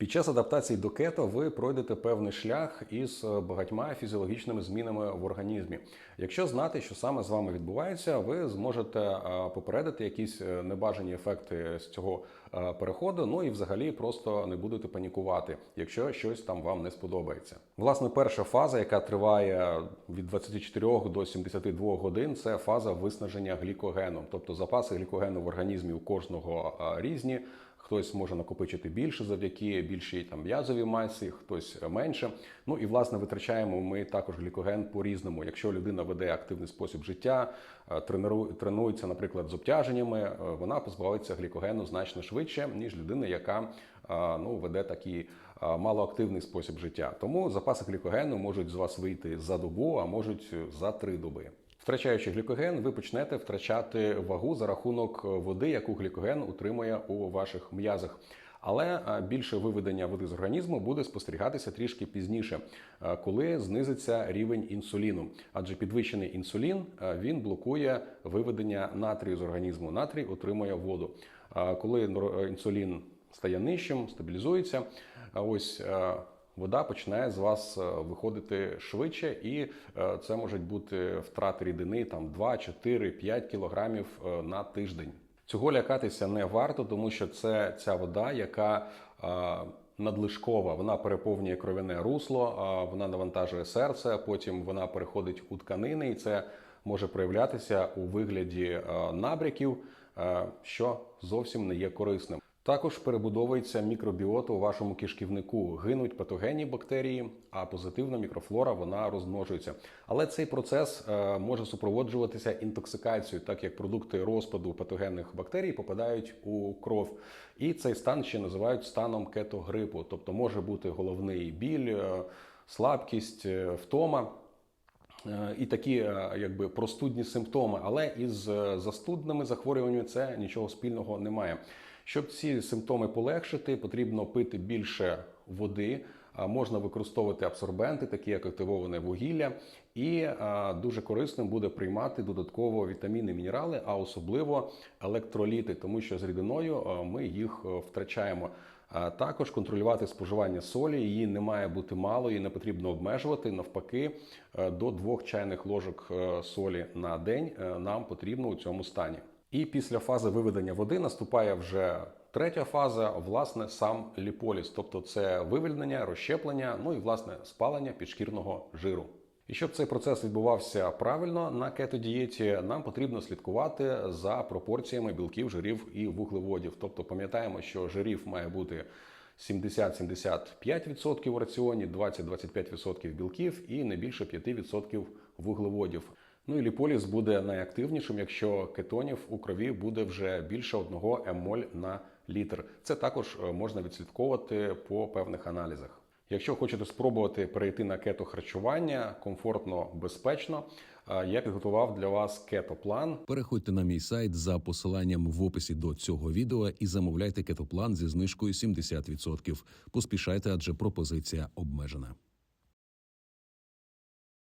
Під час адаптації до кето ви пройдете певний шлях із багатьма фізіологічними змінами в організмі. Якщо знати, що саме з вами відбувається, ви зможете е, попередити якісь е, небажані ефекти з цього е, переходу. Ну і взагалі просто не будете панікувати, якщо щось там вам не сподобається. Власне, перша фаза, яка триває від 24 до 72 годин, це фаза виснаження глікогену, тобто запаси глікогену в організмі у кожного різні. Хтось може накопичити більше завдяки більшій там м'язовій масі, хтось менше. Ну і власне витрачаємо ми також глікоген по різному. Якщо людина веде активний спосіб життя, е, тренується, наприклад, з обтяженнями, е, вона позбавиться глікогену значно швидше, ніж людина, яка е, ну веде такий малоактивний спосіб життя. Тому запаси глікогену можуть з вас вийти за добу, а можуть за три доби. Втрачаючи глікоген, ви почнете втрачати вагу за рахунок води, яку глікоген утримує у ваших м'язах. Але е, більше виведення води з організму буде спостерігатися трішки пізніше, е, коли знизиться рівень інсуліну. Адже підвищений інсулін е, він блокує виведення натрію з організму. Натрій отримує воду. Е, Коли інсулін стає нижчим, стабілізується, ось е, вода починає з вас е, виходити швидше, і е, це можуть бути втрати рідини там 2, 4, 5 кілограмів е, на тиждень. Цього лякатися не варто, тому що це ця вода, яка надлишкова, вона переповнює кров'яне русло, вона навантажує серце, потім вона переходить у тканини, і це може проявлятися у вигляді набряків, що зовсім не є корисним. Також перебудовується мікробіота у вашому кишківнику, гинуть патогенні бактерії, а позитивна мікрофлора вона розмножується. Але цей процес е, може супроводжуватися інтоксикацією, так як продукти розпаду патогенних бактерій попадають у кров. І цей стан ще називають станом кетогрипу, тобто може бути головний біль, е, слабкість, е, втома. І такі якби простудні симптоми, але із застудними захворюваннями це нічого спільного немає. Щоб ці симптоми полегшити, потрібно пити більше води. Можна використовувати абсорбенти, такі як активоване вугілля, і дуже корисним буде приймати додатково вітаміни, мінерали, а особливо електроліти, тому що з рідиною ми їх е, втрачаємо. Також контролювати споживання солі. Її не має бути мало, її не потрібно обмежувати. Навпаки, е, до двох чайних ложок е, солі на день нам потрібно у цьому стані. І після фази виведення води наступає вже третя фаза, власне, сам ліполіз, тобто це вивільнення, розщеплення, ну і власне спалення підшкірного жиру. І щоб цей процес відбувався правильно на кетодієті, нам потрібно слідкувати за пропорціями білків, жирів і вуглеводів. Тобто пам'ятаємо, що жирів має бути 70-75% у раціоні, 20-25% білків і не більше 5% вуглеводів. Ну і ліполіз буде найактивнішим, якщо кетонів у крові буде вже більше 1 емоль на літр. Це також е, можна відслідковувати по певних аналізах. Якщо хочете спробувати перейти на кето харчування комфортно, безпечно, е, я підготував для вас кето-план. Переходьте на мій сайт за посиланням в описі до цього відео і замовляйте кетоплан зі знижкою 70%. Поспішайте, адже пропозиція обмежена.